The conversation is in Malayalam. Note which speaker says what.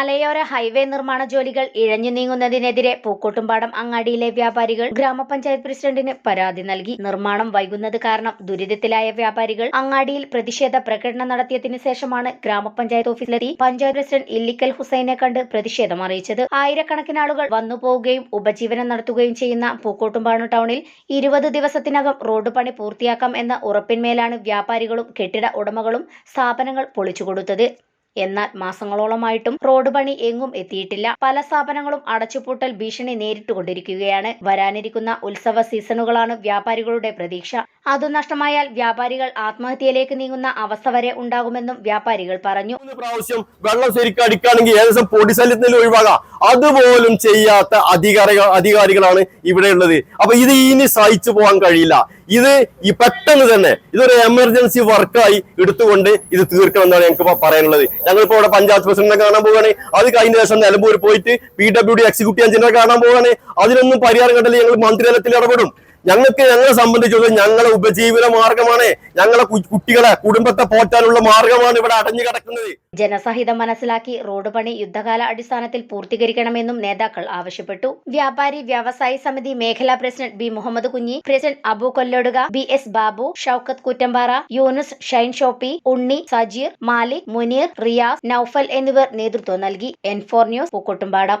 Speaker 1: മലയോര ഹൈവേ നിർമ്മാണ ജോലികൾ ഇഴഞ്ഞു നീങ്ങുന്നതിനെതിരെ പൂക്കോട്ടുംപാടം അങ്ങാടിയിലെ വ്യാപാരികൾ ഗ്രാമപഞ്ചായത്ത് പ്രസിഡന്റിന് പരാതി നൽകി. നിർമ്മാണം വൈകുന്നത് കാരണം ദുരിതത്തിലായ വ്യാപാരികൾ അങ്ങാടിയിൽ പ്രതിഷേധ പ്രകടനം നടത്തിയതിനു ശേഷമാണ് ഗ്രാമപഞ്ചായത്ത് ഓഫീസിലെത്തി പഞ്ചായത്ത് പ്രസിഡന്റ് ഇല്ലിക്കൽ ഹുസൈനെ കണ്ട് പ്രതിഷേധം അറിയിച്ചത്. ആയിരക്കണക്കിന് ആളുകൾ വന്നു പോവുകയും ഉപജീവനം നടത്തുകയും ചെയ്യുന്ന പൂക്കോട്ടുംപാടം ടൗണിൽ ഇരുപത് ദിവസത്തിനകം റോഡ് പണി പൂർത്തിയാക്കാം എന്ന ഉറപ്പിന്മേലാണ് വ്യാപാരികളും കെട്ടിട ഉടമകളും സ്ഥാപനങ്ങൾ പൊളിച്ചുകൊടുത്തത്. എന്നാൽ മാസങ്ങളോളമായിട്ടും റോഡ് പണി എങ്ങും എത്തിയിട്ടില്ല. പല സ്ഥാപനങ്ങളും അടച്ചുപൂട്ടൽ ഭീഷണി നേരിട്ടുകൊണ്ടിരിക്കുകയാണ്. വരാനിരിക്കുന്ന ഉത്സവ സീസണുകളാണ് വ്യാപാരികളുടെ പ്രതീക്ഷ. അതു നഷ്ടമായാൽ വ്യാപാരികൾ ആത്മഹത്യയിലേക്ക് നീങ്ങുന്ന അവസ്ഥ വരെ ഉണ്ടാകുമെന്നും വ്യാപാരികൾ പറഞ്ഞു.
Speaker 2: പ്രാവശ്യം വെള്ളം ശരിക്കും അടിക്കുകയാണെങ്കിൽ ഏകദേശം പൊടി ശല്യത്തിൽ ഒഴിവാകാം. അതുപോലും ചെയ്യാത്ത അധികാരികൾ അധികാരികളാണ് ഇവിടെ ഉള്ളത്. അപ്പൊ ഇത് ഇനി സഹിച്ചു പോകാൻ കഴിയില്ല. ഇത് ഈ പെട്ടെന്ന് തന്നെ ഇതൊരു എമർജൻസി വർക്കായി എടുത്തുകൊണ്ട് ഇത് തീർക്കണം എന്നാണ് ഞങ്ങൾക്ക് പറയാനുള്ളത് പറയാനുള്ളത്. ഞങ്ങളിപ്പോ ഇവിടെ പഞ്ചായത്ത് പ്രസിഡന്റിനെ കാണാൻ പോവുകയാണ്. അത് കഴിഞ്ഞ ദിവസം നിലമ്പൂർ പോയിട്ട് പി ഡബ്ല്യു ഡി എക്സിക്യൂട്ടീവ് എഞ്ചിനീയറെ കാണാൻ പോവുകയാണ്. അതിനൊന്നും പരിഹാരം കണ്ടില്ല. ഞങ്ങൾ മന്ത്രിതലത്തിൽ ഇടപെടും. ഞങ്ങൾക്ക് ഞങ്ങളെ സംബന്ധിച്ചുള്ള ഞങ്ങളെ ഉപജീവന മാർഗമാണ്. ഞങ്ങളെ കുട്ടികളെ കുടുംബത്തെ പോറ്റാനുള്ള മാർഗമാണ് ഇവിടെ അടഞ്ഞു കിടക്കുന്നത്.
Speaker 1: ജനസഹിതം മനസ്സിലാക്കി റോഡ് പണി യുദ്ധകാല അടിസ്ഥാനത്തിൽ പൂർത്തീകരിക്കണമെന്നും നേതാക്കൾ ആവശ്യപ്പെട്ടു. വ്യാപാരി വ്യവസായി സമിതി മേഖലാ president B Muhammad Kunhi president Abu Kolloduka B S Babu Shoukath Kuttambara Yunus Shine Shoppy Unni Sajeer Malik Muneer Riyas Noufal എന്നിവർ നേതൃത്വം നൽകി. N four news Pookkottumpadam.